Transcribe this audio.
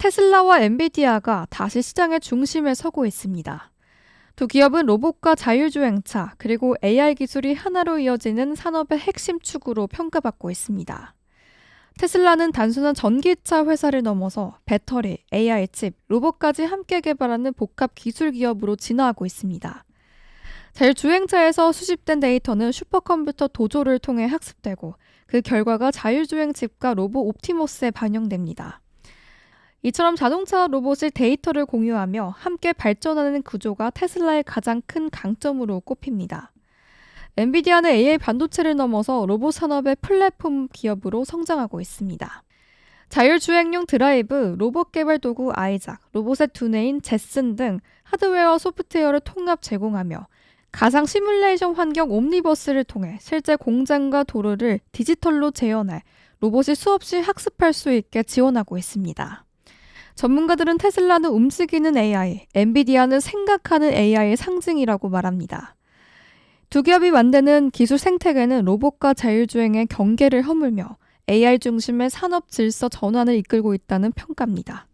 테슬라와 엔비디아가 다시 시장의 중심에 서고 있습니다. 두 기업은 로봇과 자율주행차 그리고 AI 기술이 하나로 이어지는 산업의 핵심 축으로 평가받고 있습니다. 테슬라는 단순한 전기차 회사를 넘어서 배터리, AI 칩, 로봇까지 함께 개발하는 복합 기술 기업으로 진화하고 있습니다. 자율주행차에서 수집된 데이터는 슈퍼컴퓨터 도조를 통해 학습되고 그 결과가 자율주행 칩과 로봇 옵티머스에 반영됩니다. 이처럼 자동차와 로봇이 데이터를 공유하며 함께 발전하는 구조가 테슬라의 가장 큰 강점으로 꼽힙니다. 엔비디아는 AI 반도체를 넘어서 로봇 산업의 플랫폼 기업으로 성장하고 있습니다. 자율주행용 드라이브, 로봇 개발 도구 아이작, 로봇의 두뇌인 제슨 등 하드웨어와 소프트웨어를 통합 제공하며 가상 시뮬레이션 환경 옴니버스를 통해 실제 공장과 도로를 디지털로 재현할 로봇이 수없이 학습할 수 있게 지원하고 있습니다. 전문가들은 테슬라는 움직이는 AI, 엔비디아는 생각하는 AI의 상징이라고 말합니다. 두 기업이 만드는 기술 생태계는 로봇과 자율주행의 경계를 허물며 AI 중심의 산업 질서 전환을 이끌고 있다는 평가입니다.